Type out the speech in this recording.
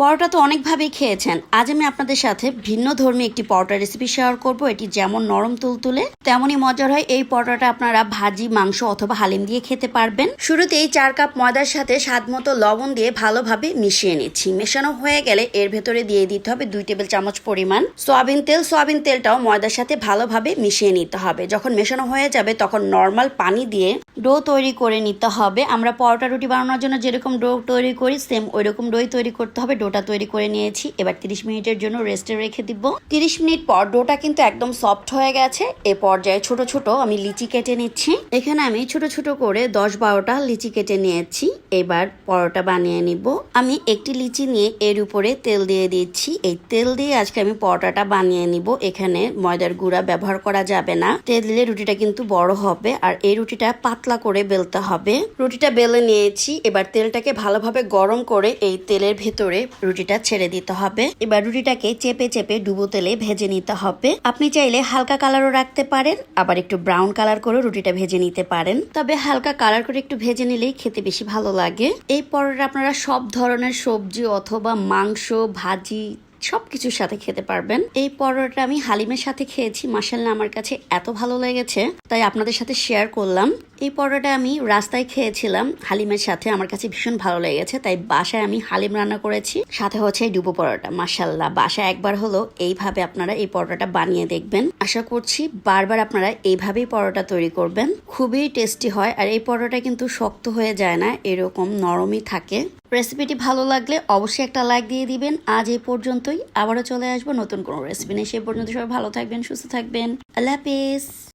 পরোটা তো অনেকভাবেই খেয়েছেন। আজ আমি আপনাদের সাথে ভিন্ন ধর্মী একটি পরোটা রেসিপি শেয়ার করব। এটি যেমন নরম তুলতুলে, তেমনই মজার হয় এই পরোটাটা আপনারা ভাজি, মাংস অথবা হালিম দিয়ে খেতে পারবেন। শুরুতেই চার কাপ ময়দার সাথে স্বাদ মতো লবণ দিয়ে ভালোভাবে মিশিয়ে নিচ্ছি। মেশানো হয়ে গেলে এর ভেতরে দিয়ে দিতে হবে দুই টেবিল চামচ পরিমাণ সয়াবিন তেল। সয়াবিন তেলটাও ময়দার সাথে ভালোভাবে মিশিয়ে নিতে হবে। যখন মেশানো হয়ে যাবে তখন নর্মাল পানি দিয়ে ডো তৈরি করে নিতে হবে। আমরা পরোটা রুটি বানানোর জন্য যেরকম ডো তৈরি করি সেম ওই রকম ডোই তৈরি করতে হবে। ডোটা তৈরি করে নিয়েছি। এবার 30 মিনিটের জন্য রেস্টে রেখে দিব। 30 মিনিট পর ডোটা কিন্তু একদম সফট হয়ে গেছে। এ পর্যায়ে ছোট ছোট আমি লিচি কেটে নিচ্ছি। এখানে আমি ছোট ছোট করে দশ বারোটা লিচি কেটে নিয়েছি। এবার পরোটা বানিয়ে নিব। আমি একটি লিচি নিয়ে এর উপরে তেল দিয়ে দিচ্ছি। এই তেল দিয়ে আজকে আমি পরোটাটা বানিয়ে নিব। এখানে ময়দার গুঁড়া ব্যবহার করা যাবে না। তেল দিলে রুটিটা কিন্তু বড় হবে। আর এই রুটিটা পাতলা করে বেলতে হবে। রুটিটা বেলে নিয়েছি। এবার তেলটাকে ভালোভাবে গরম করে এই তেলের ভেতরে রুটিটা ছেড়ে দিতে হবে। এবার রুটিটাকে চেপে চেপে ডুবো তেলে ভেজে নিতে হবে। আপনি চাইলে হালকা কালারও রাখতে পারেন, আবার একটু ব্রাউন কালার করে রুটিটা ভেজে নিতে পারেন। তবে হালকা কালার করে একটু ভেজে নিলেই খেতে বেশি ভালো লাগে। এই পরোটা আপনারা সব ধরনের সবজি অথবা মাংস, ভাজি সব কিছুর সাথে খেতে পারবেন। এই পরোটা আমি হালিমের সাথে খেয়েছি। মাসাল্লাহ আমার কাছে এত ভালো লেগেছে। তাই আপনাদের সাথে শেয়ার করলাম। এই পরোটা আমি রাস্তায় খেয়েছিলাম। হালিমের সাথে আমার কাছে ভীষণ ভালো লেগেছে, তাই বাসায় আমি হালিম রান্না করেছি। সাথে হচ্ছে এই ডুবো পরোটা মাসাল্লাহ বাসায় একবার হলো এইভাবে আপনারা এই পরোটাটা বানিয়ে দেখবেন। আশা করছি বারবার আপনারা এইভাবেই পরোটা তৈরি করবেন। খুবই টেস্টি হয় আর এই পরোটা কিন্তু শক্ত হয়ে যায় না, এরকম নরমই থাকে। রেসিপিটি ভালো লাগলে অবশ্যই একটা লাইক দিয়ে দিবেন। আজ এই পর্যন্তই। আবারও চলে আসব নতুন কোনো রেসিপি নিয়ে। সে পর্যন্ত সবাই ভালো থাকবেন, সুস্থ থাকবেন। আল্লাহ হাফিজ।